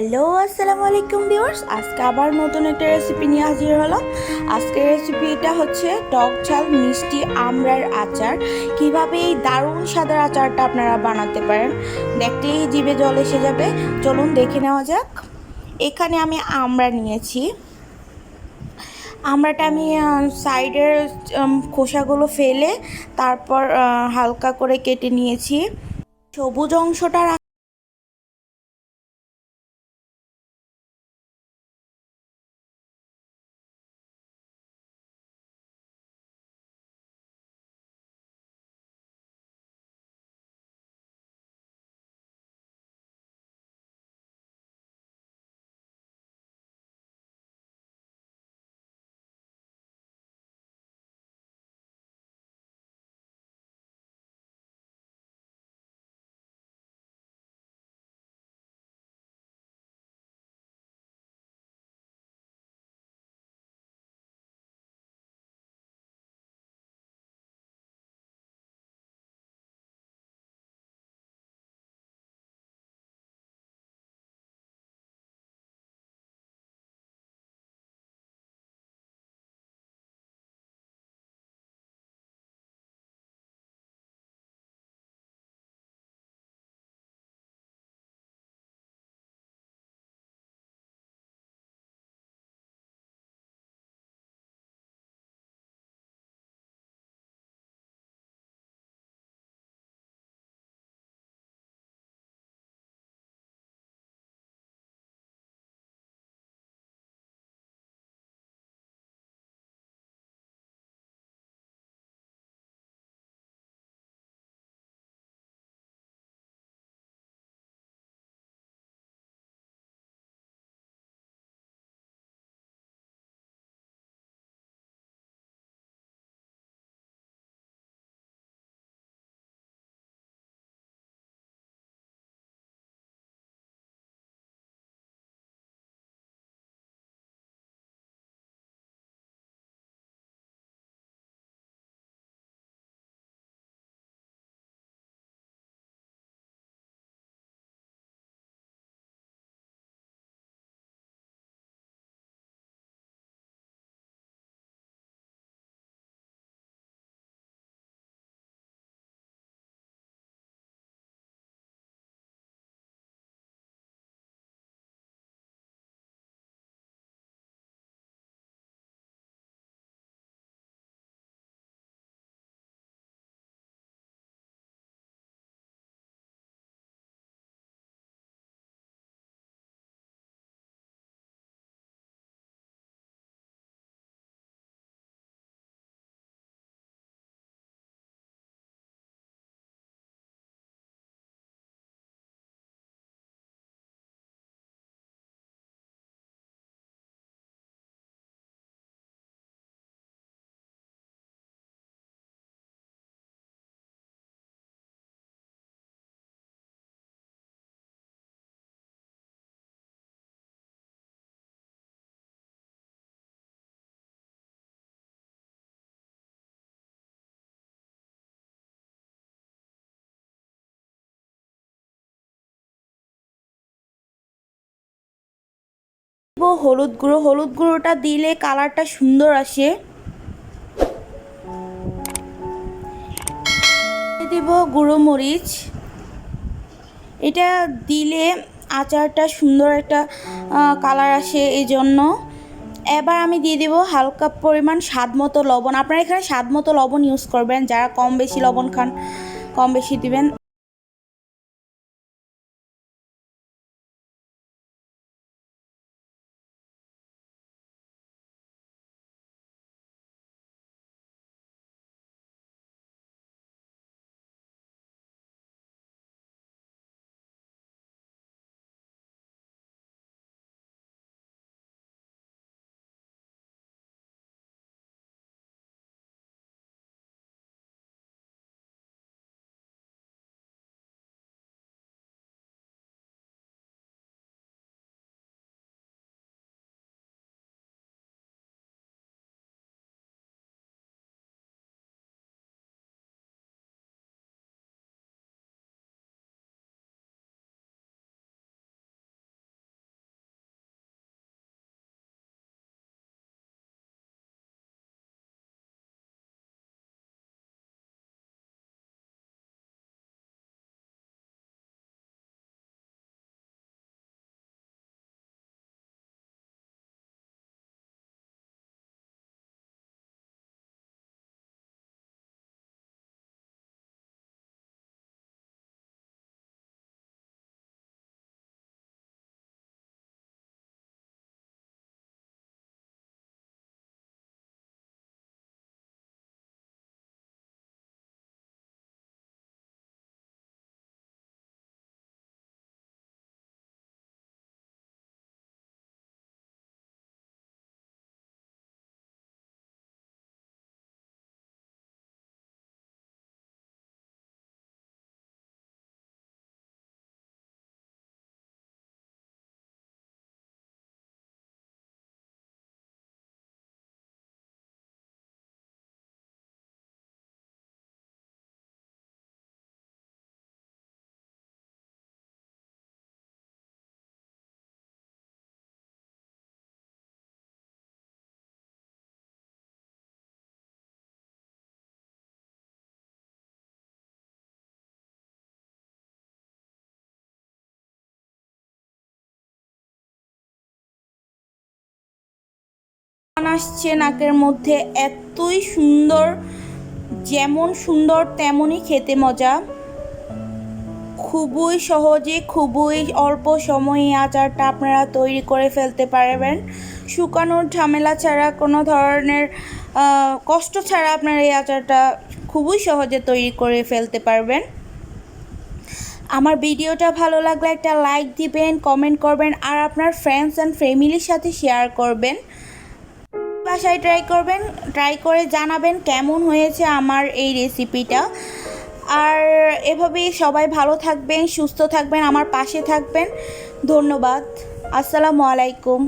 Hello, আসসালামু আলাইকুম viewers. আজকে আবার নতুন একটা রেসিপি নিয়ে হাজির হলাম। আজকের রেসিপিটা হচ্ছে টক ঝাল মিষ্টি আমড়ার আচার। কীভাবে এই দারুণ সাদার আচারটা আপনারা বানাতে পারেন, দেখলেই জিভে জল এসে যাবে। চলুন দেখে নেওয়া যাক। এখানে আমি আমড়া নিয়েছি। আমড়াটা আমি সাইডের খোসাগুলো ফেলে তারপর হালকা করে কেটে নিয়েছি। সবুজ অংশটা হলুদ গুঁড়ো, হলুদ গুঁড়োটা দিলে কালারটা সুন্দর আসে। দিব গুঁড়ো মরিচ। এটা দিলে আচারটা সুন্দর একটা কালার আসে এই জন্য এবার আমি দিয়ে দেব হালকা পরিমাণ স্বাদ মতো লবণ। আপনারা এখানে স্বাদ মতো লবণ ইউজ করবেন, যারা কম বেশি লবণ খান, কম বেশি দিবেন। আসছে নাকের মধ্যে। এতই সুন্দর, যেমন সুন্দর তেমনই খেতে মজা। খুবই সহজে, খুবই অল্প সময়ে আচারটা আপনারা তৈরি করে ফেলতে পারবেন। শুকানোর ঝামেলা ছাড়া, কোনো ধরনের কষ্ট ছাড়া আপনারা এই আচারটা খুবই সহজে তৈরি করে ফেলতে পারবেন। আমার ভিডিওটা ভালো লাগলে একটা লাইক দিবেন, কমেন্ট করবেন, আর আপনার ফ্রেন্ডস অ্যান্ড ফ্যামিলির সাথে শেয়ার করবেন। বাসায় ট্রাই করবেন ট্রাই করে জানাবেন কেমন হয়েছে আমার এই রেসিপিটা আর এভাবেই সবাই ভালো থাকবেন, সুস্থ থাকবেন, আমার পাশে থাকবেন। ধন্যবাদ। আসসালামু আলাইকুম।